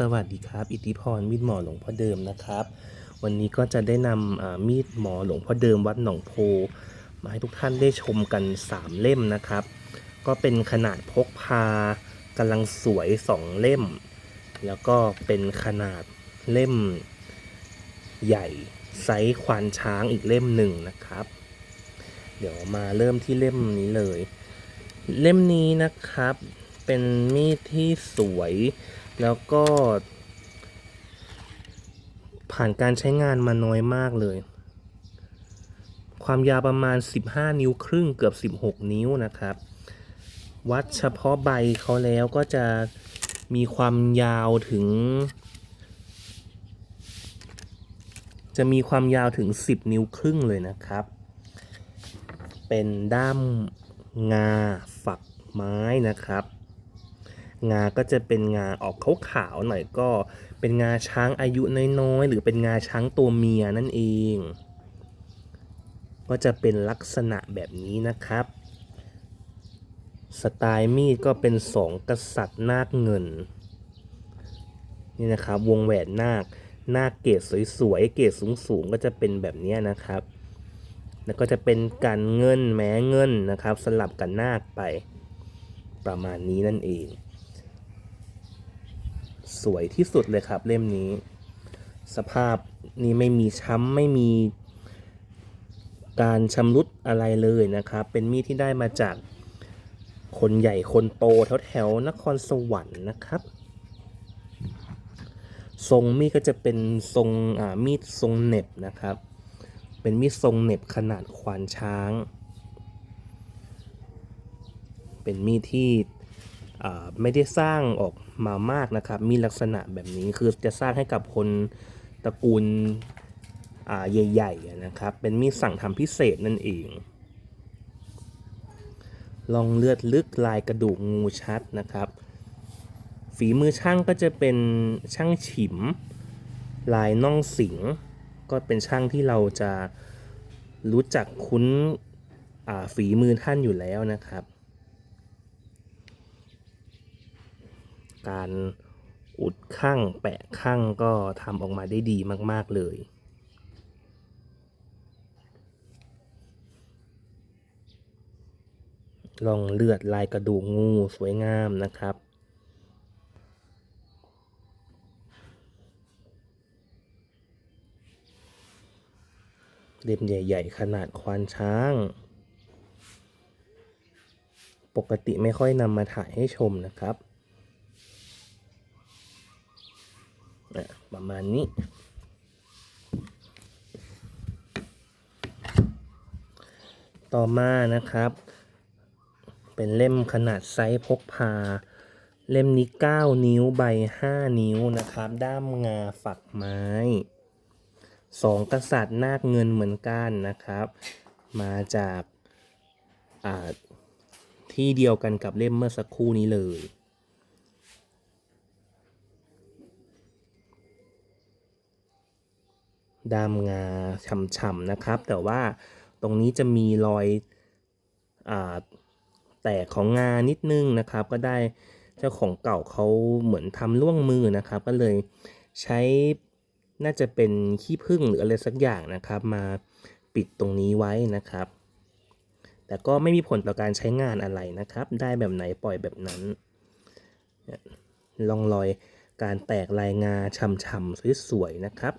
สวัสดีครับ อิทธิพรมีดหมอหลวงพ่อเดิมนะครับ วันนี้ก็จะได้นำมีดหมอหลวงพ่อเดิมวัดหนองโพมาให้ทุกท่านได้ชมกัน 3 เล่มนะครับ ก็เป็นขนาดพกพากำลังสวย 2 เล่ม แล้วก็เป็นขนาดเล่มใหญ่ไซส์ควานช้างอีกเล่มหนึ่งนะครับ เดี๋ยวมาเริ่มที่เล่มนี้เลย เล่มนี้นะครับเป็นมีดที่สวย แล้วก็ ผ่านการใช้งานมาน้อยมากเลย ความยาวประมาณ 15 นิ้วครึ่งเกือบ 16 นิ้วนะครับ วัดเฉพาะใบเขาแล้วก็จะมีความยาวถึง จะมีความยาวถึง 10 นิ้วครึ่งเลยนะครับ เป็นด้ามงาฝักไม้นะครับ งาก็จะเป็นงาออกขาวๆหน่อยก็เป็นงาช้างอายุน้อยๆหรือเป็นงาช้างตัวเมียนั่นเอง ก็จะเป็นลักษณะแบบนี้นะครับ สไตล์มีดก็เป็นสองกษัตริย์นาคเงินนี่นะครับวงแหวนนาคนาคเกศสวยๆเกศสูงๆก็จะเป็นแบบนี้นะครับ แล้วก็จะเป็นกันเงินแม้เงินนะครับ สลับกันนาคไปประมาณนี้นั่นเอง สวยที่สุดเลยครับ เล่มนี้ สภาพนี้ไม่มีช้ำไม่มีการชำรุดอะไรเลยนะครับ เป็นมีดที่ได้มาจากคนใหญ่คนโตแถวแถวนครสวรรค์นะครับ ทรงมีดก็จะเป็นทรงมีดทรงเน็บนะครับ เป็นมีดทรงเน็บขนาดควานช้าง เป็นมีดที่ ไม่ได้สร้างออกมามากนะครับ มีลักษณะแบบนี้คือจะสร้างให้กับคนตระกูลใหญ่ๆนะครับ เป็นมีดสั่งทำพิเศษนั่นเองลองเลือดลึกลายกระดูกงูชัดนะครับ ฝีมือช่างก็จะเป็นช่างฉิม ลายน่องสิง ก็เป็นช่างที่เราจะรู้จักคุ้นฝีมือท่านอยู่แล้วนะครับ การอุดข้างแปะข้างก็ทำออกมาได้ดีมาก ๆ เลย ลองเลือดลายกระดูกงูสวยงามนะครับเล่มใหญ่ ๆ ขนาดควานช้าง ปกติไม่ค่อยนำมาถ่ายให้ชมนะครับ ประมาณนี้ ต่อมานะครับ เป็นเล่มขนาดไซส์พกพา เล่มนี้ 9 นิ้วใบ 5 นิ้วนะครับ ด้ามงาฝักไม้สองกษัตริย์นาคเงินเหมือนกันนะครับ มาจากที่เดียวกันกับเล่มเมื่อสักครู่นี้เลย ด้ามงาฉ่ำๆนะครับ แต่ว่าตรงนี้จะมีรอยอแตกของงานิดนึงนะครับ ก็ได้เจ้าของเก่าเขาเหมือนทำล่วงมือนะครับ ก็เลยใช้น่าจะเป็นขี้ผึ้งหรืออะไรสักอย่างนะครับ มาปิดตรงนี้ไว้นะครับ แต่ก็ไม่มีผลต่อการใช้งานอะไรนะครับ ได้แบบไหนปล่อยแบบนั้นเนี่ยร่องรอยการแตกลายงาฉ่ำๆสวยๆนะครับ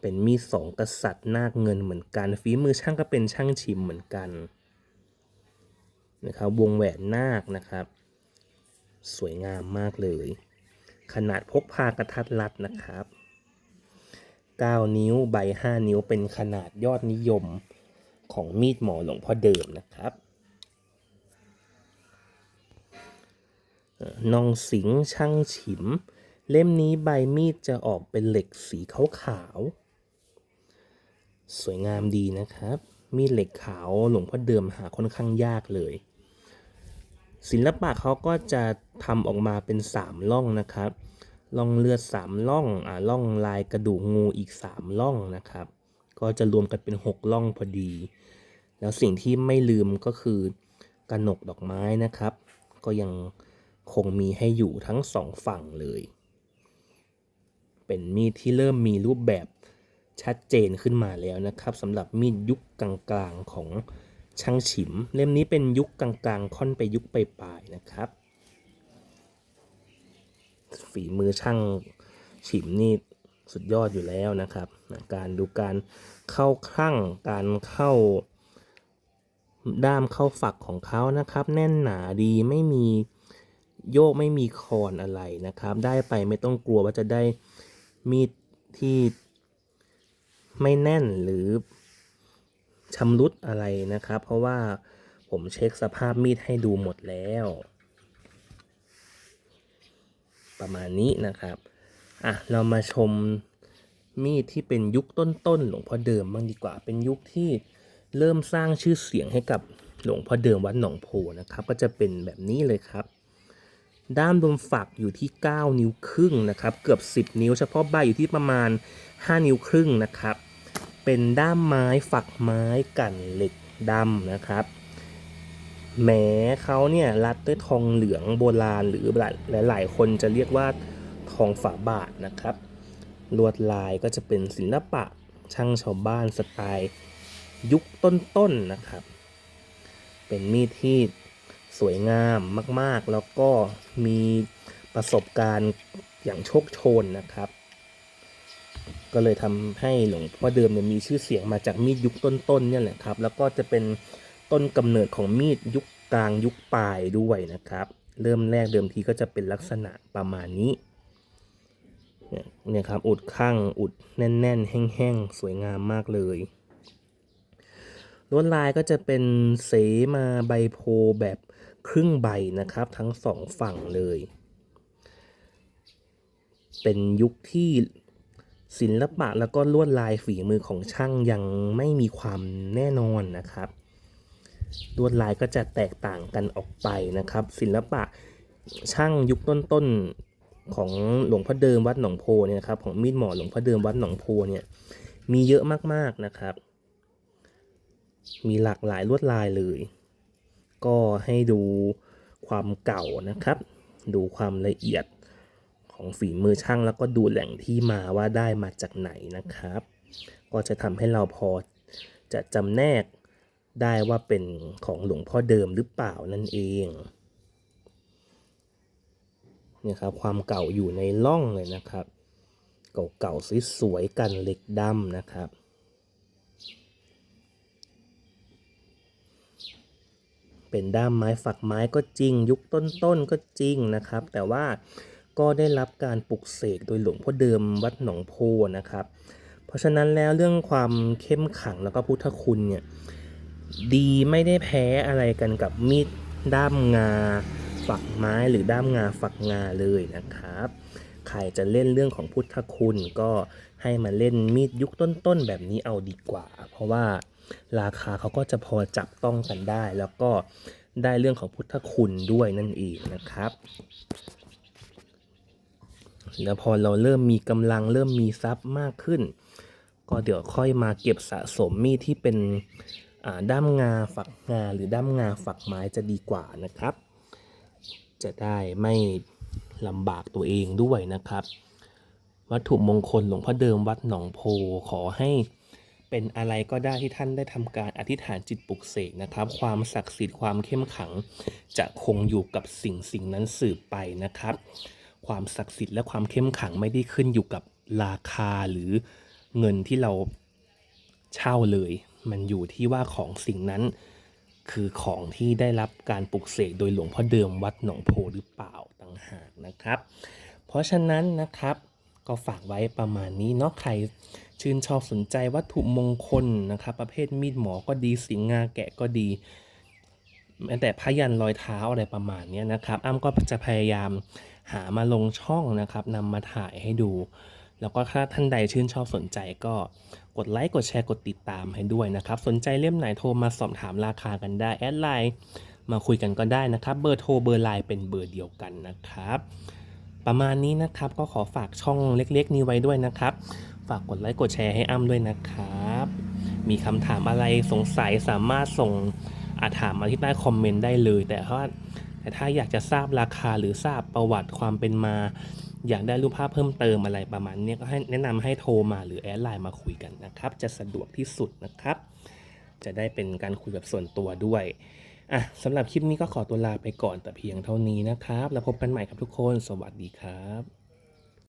เป็นมีดสองกษัตริย์นาคเงินเหมือนกัน ฝีมือช่างก็เป็นช่างชิมเหมือนกันนะครับวงแหวนนาคนะครับ สวยงามมากเลย ขนาดพกพากระทัดรัดนะครับ 9 นิ้วใบ 5 นิ้วเป็นขนาดยอดนิยมของมีดหมอหลวงพ่อเดิมนะครับนองสิงช่างฉิม เล่มนี้ใบมีดจะออกเป็นเหล็กสีขาวๆ สวยงามดีนะครับ มีเหล็กขาวหลวงพ่อเดิมหาค่อนข้างยากเลย ศิลปะเขาก็จะทำออกมาเป็นสามล่องนะครับล่องเลือดสามล่องอ่าล่องลายกระดูกงูอีกสามล่องนะครับ ก็จะรวมกันเป็นหกล่องพอดี แล้วสิ่งที่ไม่ลืมก็คือกระหนกดอกไม้นะครับ ก็ยังคงมีให้อยู่ทั้งสองฝั่งเลย เป็นมีดที่เริ่มมีรูปแบบ ชัดเจนขึ้นมาแล้วนะครับสำหรับมีดยุคกลางๆของช่างฉิม เล่มนี้เป็นยุคกลางๆ ค่อนไปยุคปลายๆนะครับ ฝีมือช่างฉิมนี่สุดยอดอยู่แล้วนะครับ การดูการเข้าคลั่งการเข้า ด้ามเข้าฝักของเขานะครับ แน่นหนาดีไม่มีโยกไม่มีคอนอะไรนะครับ ได้ไปไม่ต้องกลัวว่าจะได้มีดที่ ไม่แน่นหรือชำรุดอะไรนะครับ เพราะว่าผมเช็คสภาพมีดให้ดูหมดแล้ว ประมาณนี้นะครับอะเรามาชมมีดที่เป็นยุคต้นๆหลวงพ่อเดิมบ้างดีกว่า เป็นยุคที่เริ่มสร้างชื่อเสียงให้กับหลวงพ่อเดิมวัดหนองโพนะครับ ก็จะเป็นแบบนี้เลยครับ ด้ามรวมฝักอยู่ที่ 9 นิ้วครึ่งนะครับ เกือบ 10 นิ้วเฉพาะใบอยู่ที่ประมาณ 5 นิ้วครึ่งนะครับ เป็นด้ามไม้ฝักไม้กันเหล็กดำนะครับแหมเขาเนี่ยรัดด้วยทองเหลืองโบราณหรือหลายๆคนจะเรียกว่าทองฝาบาทนะครับ ลวดลายก็จะเป็นศิลปะช่างชาวบ้านสไตล์ยุคต้นๆนะครับ เป็นมีดที่สวยงามมากๆ แล้วก็มีประสบการณ์อย่างโชคโชนนะครับ ก็เลยทำให้หลวงพ่อเดิมเนี่ยมีชื่อเสียงมาจากมีดยุคต้นๆเนี่ยแหละครับ แล้วก็จะเป็นต้นกำเนิดของมีดยุคกลางยุคปลายด้วยนะครับ เริ่มแรกเดิมทีก็จะเป็นลักษณะประมาณนี้เนี่ยเนี่ยครับอุดข้างอุดแน่น ๆ แห้งๆ สวยงามมากเลยลวดลายก็จะเป็นเสมาใบโพแบบครึ่งใบนะครับ ทั้งสองฝั่งเลย เป็นยุคที่ ศิลปะแล้วก็ลวดลายฝีมือของช่างยังไม่มีความแน่นอนนะครับลวดลายก็จะแตกต่างกันออกไปนะครับ ศิลปะช่างยุคต้นๆของหลวงพ่อเดิมวัดหนองโพเนี่ยครับของมีดหมอหลวงพ่อเดิมวัดหนองโพเนี่ยมีเยอะมากๆนะครับ มีหลากหลายลวดลายเลย ก็ให้ดูความเก่านะครับ ดูความละเอียด ของฝีมือช่างแล้วก็ดูแหล่งที่มาว่าได้มาจากไหนนะครับ ก็จะทำให้เราพอจะจำแนกได้ว่าเป็นของหลวงพ่อเดิมหรือเปล่านั่นเองเนี่ยครับความเก่าอยู่ในร่องเลยนะครับ เก่าๆสวยๆกันเหล็กดำนะครับเป็นด้ามไม้ฝักไม้ก็จริง ยุคต้นๆก็จริงนะครับ แต่ว่า ก็ได้รับการปลุกเสกโดยหลวงพ่อเดิมวัดหนองโพนะครับ เพราะฉะนั้นแล้วเรื่องความเข้มขังแล้วก็พุทธคุณเนี่ยดีไม่ได้แพ้อะไรกันกับมีดด้ามงาฝักไม้หรือด้ามงาฝักงาเลยนะครับ ใครจะเล่นเรื่องของพุทธคุณก็ให้มาเล่นมีดยุคต้นๆแบบนี้เอาดีกว่า เพราะว่าราคาเขาก็จะพอจับต้องกันได้ แล้วก็ได้เรื่องของพุทธคุณด้วยนั่นเองนะครับ แล้วพอเราเริ่มมีกำลังเริ่มมีทรัพย์มากขึ้น ก็เดี๋ยวค่อยมาเก็บสะสมมีดที่เป็นด้ามงาฝักงาหรือด้ามงาฝักไม้จะดีกว่านะครับ จะได้ไม่ลำบากตัวเองด้วยนะครับ วัตถุมงคลหลวงพ่อเดิมวัดหนองโพขอให้เป็นอะไรก็ได้ที่ท่านได้ทำการอธิษฐานจิตปลุกเสกนะครับ ความศักดิ์สิทธิ์ความเข้มขัง จะคงอยู่กับสิ่งสิ่งนั้นสืบไปนะครับ ความศักดิ์สิทธิ์และความเข้มขังไม่ได้ขึ้นอยู่กับราคาหรือเงินที่เราเช่าเลย มันอยู่ที่ว่าของสิ่งนั้น คือของที่ได้รับการปลุกเสกโดยหลวงพ่อเดิมวัดหนองโพหรือเปล่าต่างหากนะครับ เพราะฉะนั้นนะครับก็ฝากไว้ประมาณนี้เนาะใครชื่นชอบสนใจวัตถุมงคลนะครับ ประเภทมีดหมอก็ดีสิงงาแกะก็ดีแม้แต่พยันรอยเท้าอะไรประมาณนี้นะครับ อ้ำก็จะพยายาม หามาลงช่องนะครับนำมาถ่ายให้ดู แล้วก็ถ้าท่านใดชื่นชอบสนใจก็กดไลค์กดแชร์กดติดตามให้ด้วยนะครับ สนใจเล่มไหนโทรมาสอบถามราคากันได้แอดไลน์มาคุยกันก็ได้นะครับ เบอร์โทรเบอร์ไลน์เป็นเบอร์เดียวกันนะครับ ประมาณนี้นะครับก็ขอฝากช่องเล็กๆ นี้ไว้ด้วยนะครับ ฝากกดไลค์กดแชร์ให้อ้ำด้วยนะครับ มีคำถามอะไรสงสัยสามารถส่งอาถามมาที่ใต้คอมเมนต์ได้เลย แต่ถ้า แต่ถ้าอยากจะทราบราคาหรือทราบประวัติความเป็นมา อยากได้รูปภาพเพิ่มเติมอะไรประมาณนี้ก็ให้แนะนำให้โทรมาหรือแอดไลน์มาคุยกันนะครับ จะสะดวกที่สุดนะครับ จะได้เป็นการคุยแบบส่วนตัวด้วยอะสำหรับคลิปนี้ก็ขอตัวลาไปก่อนแต่เพียงเท่านี้นะครับ แล้วพบกันใหม่ครับทุกคน สวัสดีครับ